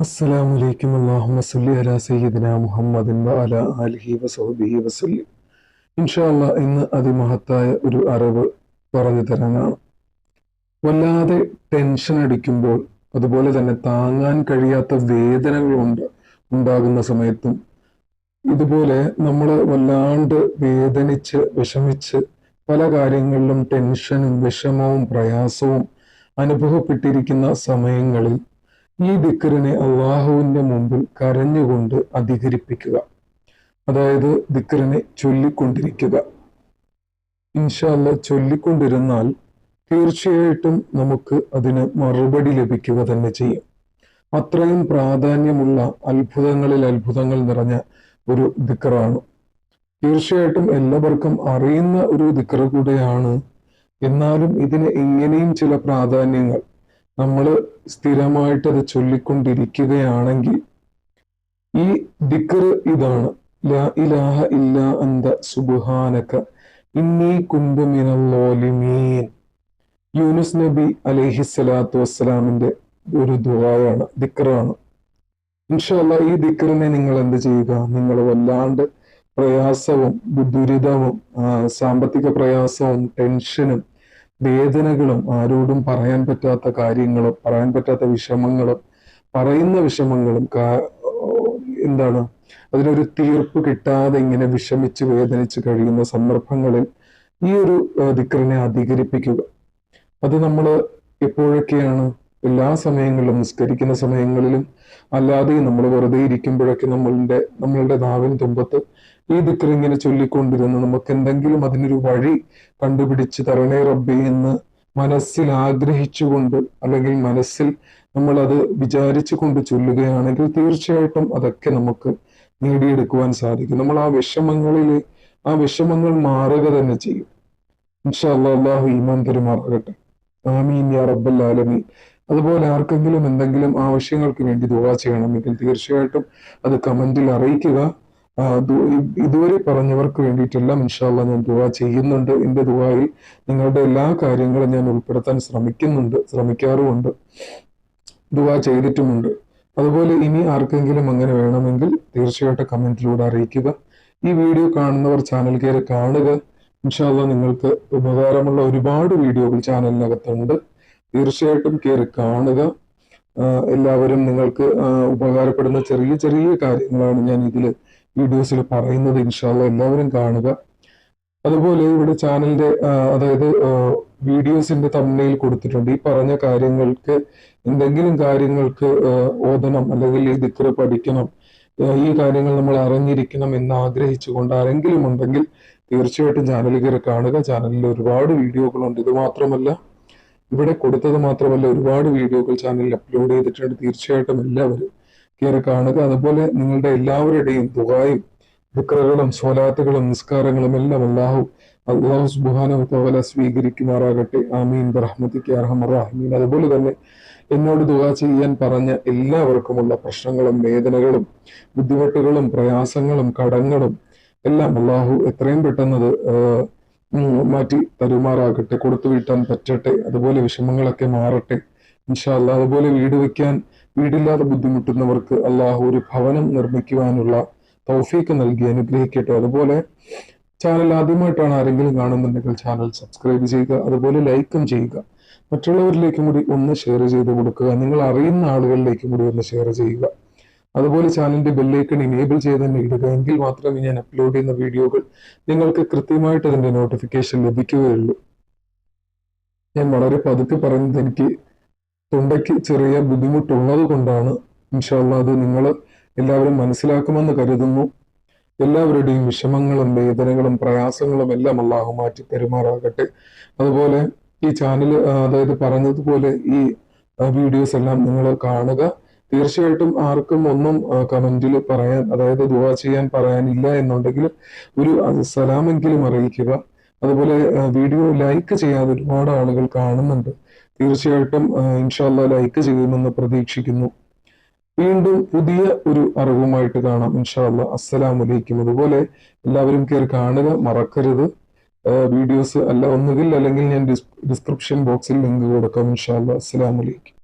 അസ്സലാമു അലൈക്കും അല്ലാഹുമ്മ സല്ലി അലാ സയ്യിദിന മുഹമ്മദിൻ വഅലാ ആലിഹി വസഹ്ബിഹി വസല്ലം. ഇൻഷാ അല്ലാ ഇന്ന് അതിമഹത്തായ ഒരു അറിവ് പറഞ്ഞു തരാനാണ്. വല്ലാതെ ടെൻഷൻ അടിക്കുമ്പോൾ അതുപോലെ തന്നെ താങ്ങാൻ കഴിയാത്ത വേദനകളുണ്ട് ഉണ്ടാകുന്ന സമയത്തും. ഇതുപോലെ നമ്മൾ വല്ലാണ്ട് വേദനിച്ച് വിഷമിച്ച് പല കാര്യങ്ങളിലും ടെൻഷനും വിഷമവും പ്രയാസവും അനുഭവപ്പെട്ടിരിക്കുന്ന സമയങ്ങളിൽ ഈ ദിക്കറിനെ അള്ളാഹുവിന്റെ മുമ്പിൽ കരഞ്ഞുകൊണ്ട് അധികരിപ്പിക്കുക. അതായത് ദിക്കറിനെ ചൊല്ലിക്കൊണ്ടിരിക്കുക. ഇൻഷാല്ല ചൊല്ലിക്കൊണ്ടിരുന്നാൽ തീർച്ചയായിട്ടും നമുക്ക് അതിന് മറുപടി ലഭിക്കുക തന്നെ ചെയ്യും. അത്രയും പ്രാധാന്യമുള്ള അത്ഭുതങ്ങളിൽ അത്ഭുതങ്ങൾ നിറഞ്ഞ ഒരു ദിക്കറാണ്. തീർച്ചയായിട്ടും എല്ലാവർക്കും അറിയുന്ന ഒരു ദിക്കറ് കൂടെയാണ്. എന്നാലും ഇതിന് ഇങ്ങനെയും ചില പ്രാധാന്യങ്ങൾ. നമ്മൾ സ്ഥിരമായിട്ട് അത് ചൊല്ലിക്കൊണ്ടിരിക്കുകയാണെങ്കിൽ ഈ ദിക്കർ ഇതാണ്. ലാ ഇലാഹ ഇല്ല അന്ത സുബ്ഹാനക ഇന്നി മിനല്ലോലിമീൻ യൂനുസ് നബി അലഹി സ്വലാത്തു വസ്സലാമിന്റെ ഒരു ദുആയാണ് ദിക്കറാണ് ഇൻഷല്ല ഈ ദിക്കറിനെ നിങ്ങൾ എന്ത് ചെയ്യുക? നിങ്ങൾ വല്ലാണ്ട് പ്രയാസവും ദുരിതവും സാമ്പത്തിക പ്രയാസവും ടെൻഷനും വേദനകളും ആരോടും പറയാൻ പറ്റാത്ത കാര്യങ്ങളും പറയാൻ പറ്റാത്ത വിഷമങ്ങളും പറയുന്ന വിഷമങ്ങളും എന്താണ്? അതിനൊരു തീർപ്പ് കിട്ടാതെ ഇങ്ങനെ വിഷമിച്ച് വേദനിച്ച് കഴിയുന്ന സന്ദർഭങ്ങളിൽ ഈ ഒരു ദിക്കറിനെ അധികരിപ്പിക്കുക. അത് നമ്മൾ എപ്പോഴൊക്കെയാണ് എല്ലാ സമയങ്ങളിലും നിസ്കരിക്കുന്ന സമയങ്ങളിലും അല്ലാതെ നമ്മൾ വെറുതെ ഇരിക്കുമ്പോഴൊക്കെ നമ്മളുടെ നമ്മളുടെ നാവിൻ തുമ്പത്ത് ഈ ദിക്കർ ഇങ്ങനെ ചൊല്ലിക്കൊണ്ടിരുന്ന്. നമുക്ക് എന്തെങ്കിലും അതിനൊരു വഴി കണ്ടുപിടിച്ച് തരണേ റബ്ബി എന്ന് മനസ്സിൽ ആഗ്രഹിച്ചുകൊണ്ട് അല്ലെങ്കിൽ മനസ്സിൽ നമ്മൾ അത് വിചാരിച്ചു കൊണ്ട് ചൊല്ലുകയാണെങ്കിൽ തീർച്ചയായിട്ടും അതൊക്കെ നമുക്ക് നേടിയെടുക്കുവാൻ സാധിക്കും. നമ്മൾ ആ വിഷമങ്ങളിലെ ആ വിഷമങ്ങൾ മാറുക തന്നെ ചെയ്യും. ഇൻഷാ അള്ളാഹു ഈമാൻ പെരുമാറാകട്ടെ ആമീൻ യാ റബ്ബൽ ആലമീൻ. അതുപോലെ ആർക്കെങ്കിലും എന്തെങ്കിലും ആവശ്യങ്ങൾക്ക് വേണ്ടി ദുവാ ചെയ്യണമെങ്കിൽ തീർച്ചയായിട്ടും അത് കമന്റിൽ അറിയിക്കുക. ഇതുവരെ പറഞ്ഞവർക്ക് വേണ്ടിയിട്ടെല്ലാം ഇൻഷാല്ല ഞാൻ ദുവ ചെയ്യുന്നുണ്ട്. എന്റെ ദുവായിൽ നിങ്ങളുടെ എല്ലാ കാര്യങ്ങളും ഞാൻ ഉൾപ്പെടുത്താൻ ശ്രമിക്കുന്നുണ്ട് ശ്രമിക്കാറുമുണ്ട്. ദുവ ചെയ്തിട്ടുമുണ്ട്. അതുപോലെ ഇനി ആർക്കെങ്കിലും അങ്ങനെ വേണമെങ്കിൽ തീർച്ചയായിട്ടും കമന്റിലൂടെ അറിയിക്കുക. ഈ വീഡിയോ കാണുന്നവർ ചാനൽ കയറി കാണുക. ഇൻഷാല്ല നിങ്ങൾക്ക് ഉപകാരമുള്ള ഒരുപാട് വീഡിയോകൾ ചാനലിനകത്തുണ്ട്. തീർച്ചയായിട്ടും കയറി കാണുക. എല്ലാവരും നിങ്ങൾക്ക് ഉപകാരപ്പെടുന്ന ചെറിയ ചെറിയ കാര്യങ്ങളാണ് ഞാൻ ഇതിൽ വീഡിയോസിൽ പറയുന്നത്. ഇൻഷാല്ല എല്ലാവരും കാണുക. അതുപോലെ ഇവിടെ ചാനലിന്റെ അതായത് വീഡിയോസിന്റെ തമ്മയിൽ കൊടുത്തിട്ടുണ്ട്. ഈ പറഞ്ഞ കാര്യങ്ങൾക്ക് എന്തെങ്കിലും കാര്യങ്ങൾക്ക് ഓതണം അല്ലെങ്കിൽ ഈ ദിക്കറ് പഠിക്കണം ഈ കാര്യങ്ങൾ നമ്മൾ അറിഞ്ഞിരിക്കണം എന്ന് ആഗ്രഹിച്ചുകൊണ്ട് ആരെങ്കിലും ഉണ്ടെങ്കിൽ തീർച്ചയായിട്ടും ചാനൽ കയറി കാണുക. ചാനലിൽ ഒരുപാട് വീഡിയോകളുണ്ട്. ഇത് മാത്രമല്ല ഇവിടെ കൊടുത്തത് മാത്രമല്ല ഒരുപാട് വീഡിയോകൾ ചാനലിൽ അപ്ലോഡ് ചെയ്തിട്ടുണ്ട്. തീർച്ചയായിട്ടും എല്ലാവരും കയറി കാണുക. അതുപോലെ നിങ്ങളുടെ എല്ലാവരുടെയും ദുബായും ദുഃഖകളും സ്വലാത്തുകളും നിസ്കാരങ്ങളും എല്ലാം അള്ളാഹു അള്ളാഹു സുബാന സ്വീകരിക്കുമാറാകട്ടെ. ആമീൻ. റഹ്മത്തിക്ക് അറഹമറാഹമീൻ അതുപോലെ തന്നെ എന്നോട് ദുവാ ചെയ്യാൻ പറഞ്ഞ എല്ലാവർക്കുമുള്ള പ്രശ്നങ്ങളും വേദനകളും ബുദ്ധിമുട്ടുകളും പ്രയാസങ്ങളും കടങ്ങളും എല്ലാം അള്ളാഹു എത്രയും പെട്ടെന്നത് മാറ്റി തരുമാറാകട്ടെ കൊടുത്തു വീട്ടാൻ പറ്റട്ടെ അതുപോലെ വിഷമങ്ങളൊക്കെ മാറട്ടെ. ഇൻഷാല്ല അതുപോലെ വീട് വെക്കാൻ വീടില്ലാതെ ബുദ്ധിമുട്ടുന്നവർക്ക് അള്ളാഹു ഒരു ഭവനം നിർമ്മിക്കുവാനുള്ള തൗഫീക്ക് നൽകി അനുഗ്രഹിക്കട്ടെ. അതുപോലെ ചാനൽ ആദ്യമായിട്ടാണ് ആരെങ്കിലും കാണുന്നുണ്ടെങ്കിൽ ചാനൽ സബ്സ്ക്രൈബ് ചെയ്യുക അതുപോലെ ലൈക്കും ചെയ്യുക. മറ്റുള്ളവരിലേക്കും കൂടി ഒന്ന് ഷെയർ ചെയ്ത് കൊടുക്കുക നിങ്ങൾ അറിയുന്ന ആളുകളിലേക്കും കൂടി ഒന്ന് ഷെയർ ചെയ്യുക. അതുപോലെ ചാനലിന്റെ ബെല്ലൈക്കൺ ഇനേബിൾ ചെയ്ത് തന്നെ ഇടുക. എങ്കിൽ മാത്രമേ ഞാൻ അപ്ലോഡ് ചെയ്യുന്ന വീഡിയോകൾ നിങ്ങൾക്ക് കൃത്യമായിട്ട് അതിന്റെ നോട്ടിഫിക്കേഷൻ ലഭിക്കുകയുള്ളൂ. ഞാൻ വളരെ പതുക്കെ പറയുന്നത് എനിക്ക് തൊണ്ടയ്ക്ക് ചെറിയ ബുദ്ധിമുട്ടുള്ളത് കൊണ്ടാണ്. ഇൻഷാല്ല അത് നിങ്ങൾ എല്ലാവരും മനസ്സിലാക്കുമെന്ന് കരുതുന്നു. എല്ലാവരുടെയും വിഷമങ്ങളും വേദനകളും പ്രയാസങ്ങളും എല്ലാം അള്ളാഹു മാറ്റി പെരുമാറാകട്ടെ അതുപോലെ ഈ ചാനൽ അതായത് പറഞ്ഞതുപോലെ ഈ വീഡിയോസ് എല്ലാം നിങ്ങൾ കാണുക. തീർച്ചയായിട്ടും ആർക്കും ഒന്നും കമന്റിൽ പറയാൻ അതായത് ദുവാ ചെയ്യാൻ പറയാനില്ല എന്നുണ്ടെങ്കിൽ ഒരു സലാമെങ്കിലും അറിയിക്കുക. അതുപോലെ വീഡിയോ ലൈക്ക് ചെയ്യാതെ ഒരുപാട് ആളുകൾ കാണുന്നുണ്ട്. തീർച്ചയായിട്ടും ഇൻഷാല്ല ലൈക്ക് ചെയ്യുമെന്ന് പ്രതീക്ഷിക്കുന്നു. വീണ്ടും പുതിയ ഒരു അറിവുമായിട്ട് കാണാം ഇൻഷാല്ല അസ്സലാമലൈക്കും അതുപോലെ എല്ലാവരും കയറി കാണുക മറക്കരുത്. വീഡിയോസ് അല്ല ഒന്നുകിൽ അല്ലെങ്കിൽ ഞാൻ ഡിസ്ക്രിപ്ഷൻ ബോക്സിൽ ലിങ്ക് കൊടുക്കാം ഇൻഷാല്ല അസ്സലാമലൈക്കും